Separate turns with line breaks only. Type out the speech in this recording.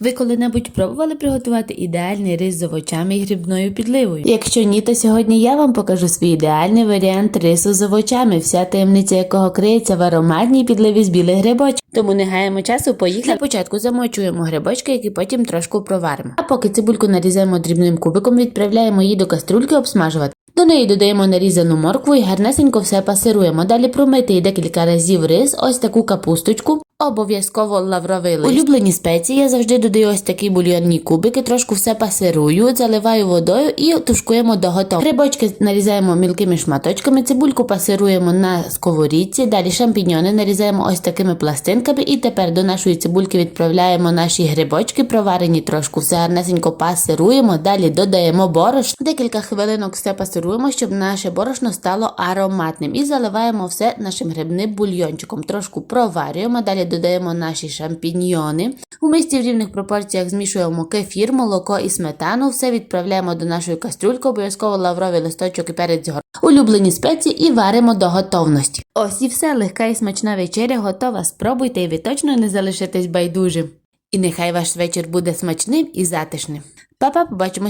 Ви коли-небудь пробували приготувати ідеальний рис з овочами і грибною підливою? Якщо ні, то сьогодні я вам покажу свій ідеальний варіант рису з овочами, вся таємниця якого криється в ароматній підливі з білих грибочків. Тому не гаємо часу, поїхали. Для початку замочуємо грибочки, які потім трошки проваримо. А поки цибульку нарізаємо дрібним кубиком, відправляємо її до каструльки обсмажувати. До неї додаємо нарізану моркву і гарнесенько все пасируємо. Далі промитий декілька разів рис, ось таку капусточку. Обов'язково лавровий лист. Улюблені спеції я завжди додаю ось такі бульйонні кубики, трошки все пасирую, заливаю водою і тушкуємо до готовності. Грибочки нарізаємо мілкими шматочками, цибульку пасируємо на сковорідці, далі шампіньони нарізаємо ось такими пластинками, і тепер до нашої цибульки відправляємо наші грибочки, проварені трошки, все гарнесенько пасируємо, далі додаємо борошно. Декілька хвилинок все пасируємо, щоб наше борошно стало ароматним. І заливаємо все нашим грибним бульйончиком. Трошку проварюємо, далі додаємо наші шампіньйони. У мисці в рівних пропорціях змішуємо кефір, молоко і сметану. Все відправляємо до нашої кастрюльки, обов'язково лавровий листочок і перець згор. Улюблені спеції і варимо до готовності. Ось і все, легка і смачна вечеря готова. Спробуйте і ви точно не залишитесь байдужим. І нехай ваш вечір буде смачним і затишним. Па-па, побачимось.